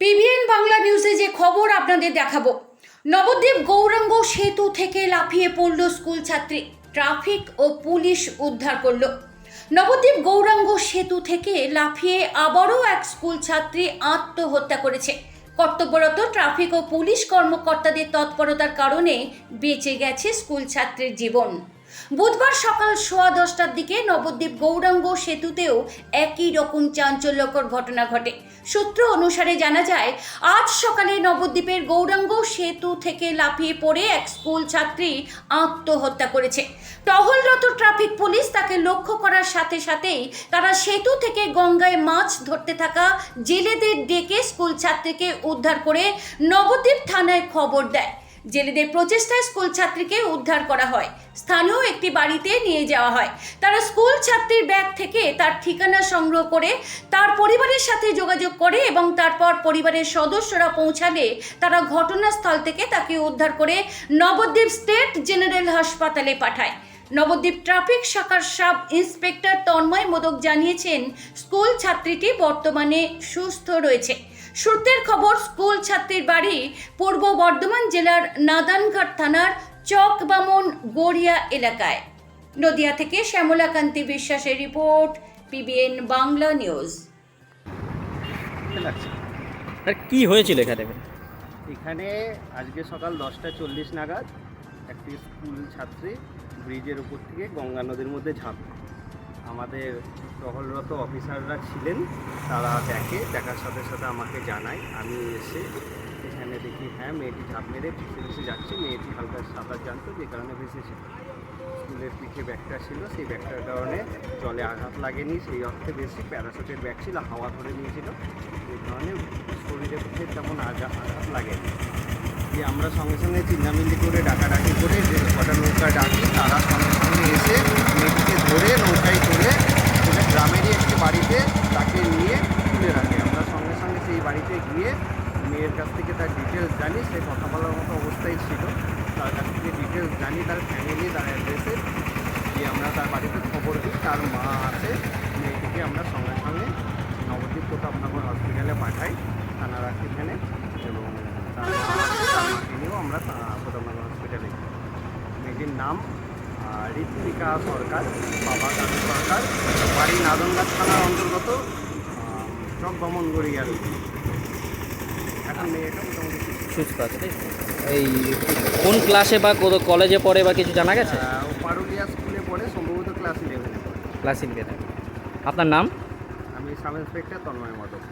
PBN Bangla নিউজে যে খবর আপনাদের দেখাবো। নবদ্বীপ গৌরাঙ্গ সেতু থেকে লাফিয়ে পড়ল স্কুল ছাত্রী। ট্রাফিক ও পুলিশ উদ্ধার করল। নবদ্বীপ গৌরাঙ্গ সেতু থেকে লাফিয়ে আবারও এক স্কুল ছাত্রী আত্মহত্যা করেছে। কর্তব্যরত ট্রাফিক ও পুলিশ কর্মকর্তাদের তৎপরতার কারণে বেঁচে গেছে স্কুল ছাত্রীর জীবন। বুধবার সকাল সোয়া দশটার দিকে নবদ্বীপ গৌরাঙ্গ সেতুতেও একই রকম চাঞ্চল্যকর ঘটনা ঘটে। সূত্র অনুসারে জানা যায়, আজ সকালে নবদ্বীপের গৌরাঙ্গ সেতু থেকে লাফিয়ে পড়ে এক স্কুল ছাত্রী আত্মহত্যা করেছে। টহলরত ট্রাফিক পুলিশ তাকে লক্ষ্য করার সাথে সাথেই তারা সেতু থেকে গঙ্গায় মাছ ধরতে থাকা জেলেদের ডেকে স্কুল ছাত্রীকে উদ্ধার করে নবদ্বীপ থানায় খবর দেয়। জেলেদের প্রচেষ্টায় স্কুল ছাত্রীকে উদ্ধার করা হয়। স্থানীয় একটি বাড়িতে নিয়ে যাওয়া হয়। তারা স্কুল ছাত্রীর ব্যাগ থেকে তার ঠিকানা সংগ্রহ করে তার পরিবারের সাথে যোগাযোগ করে এবং তারপর পরিবারের সদস্যরা পৌঁছালে তারা ঘটনাস্থল থেকে তাকে উদ্ধার করে নবদ্বীপ স্টেট জেনারেল হাসপাতালে পাঠায়। নবদ্বীপ ট্রাফিক শাখার সাব ইন্সপেক্টর তন্ময় মোদক জানিয়েছেন, স্কুল ছাত্রীটি বর্তমানে সুস্থ রয়েছে। সূত্রের খবর স্কুল ছাত্রীর বাড়ি পূর্ব বর্ধমান জেলার নাদানঘাট থানার চকবামন গড়িয়া এলাকায়। নদিয়া থেকে শ্যামলাকান্তি বিশ্বাসের রিপোর্ট পিবিএন বাংলা নিউজ। আর কি হয়েছিল এখানে? এখানে আজকে সকাল দশটা চল্লিশ নাগাদ একটি স্কুল ছাত্রী ব্রিজের উপর থেকে গঙ্গা নদীর মধ্যে ঝাঁপ। আমাদের টহলরত অফিসাররা ছিলেন, তারা দেখে, দেখার সাথে সাথে আমাকে জানায়। আমি এসে এখানে দেখি হ্যাঁ মেয়েটি ঝাঁপ মেরে ভেসে ভেসে যাচ্ছে। মেয়েটি হালকা সাঁতার জানতো, যে কারণে ভেসেছে। স্কুলের পিঠে ব্যাগটা ছিল, সেই ব্যাগটার কারণে জলে আঘাত লাগেনি। সেই অর্থে বেশি প্যারাসুটের ব্যাগ ছিল, হাওয়া ধরে নিয়েছিল। এই কারণে শরীরে পিঠে তেমন আগা- আঘাত লাগেনি। যে আমরা সঙ্গে সঙ্গে চিন্তামিল্লি করে, ডাকাডাকি করে, যে কটা নৌকা ডাকি, তারা সঙ্গে সঙ্গে এসে মেয়েটিকে ধরে নৌকায় তুলে তুলে গ্রামেরই একটি বাড়িতে তাকে নিয়ে তুলে রাখে আমরা সঙ্গে সঙ্গে সেই বাড়িতে গিয়ে মেয়ের কাছ থেকে তার ডিটেলস জানি, সে কথা বলার মতো অবস্থায় ছিল। তার কাছ থেকে ডিটেলস জানি, তার ফ্যামিলি তার অ্যাড্রেসে দিয়ে আমরা তার বাড়িতে খবর দিই। তার মা আছে, মেয়েটিকে আমরা সঙ্গে সঙ্গে নবদ্বীপ প্রতাপনগর হসপিটালে পাঠাই, থানার এখানে, এবং তার নিয়েও আমরা প্রতাপনগর হসপিটালে মেয়েটির নাম ঋত্বিকা সরকার, বাবা দাদু সরকার। বাড়ি নাদনগাছ থানার অন্তর্গত চক ভ্রমণ করি এখন মেয়েটা মোটামুটি সুস্থ। আছে তাই এই কোন ক্লাসে বা কলেজে পড়ে বা কিছু জানা গেছে? পারুলিয়া স্কুলে পড়ে সম্ভবত ক্লাস ইলেভেনে ক্লাস ইলেভেনে আপনার নাম? আমি সাব ইন্সপেক্টর তন্ময় মদক।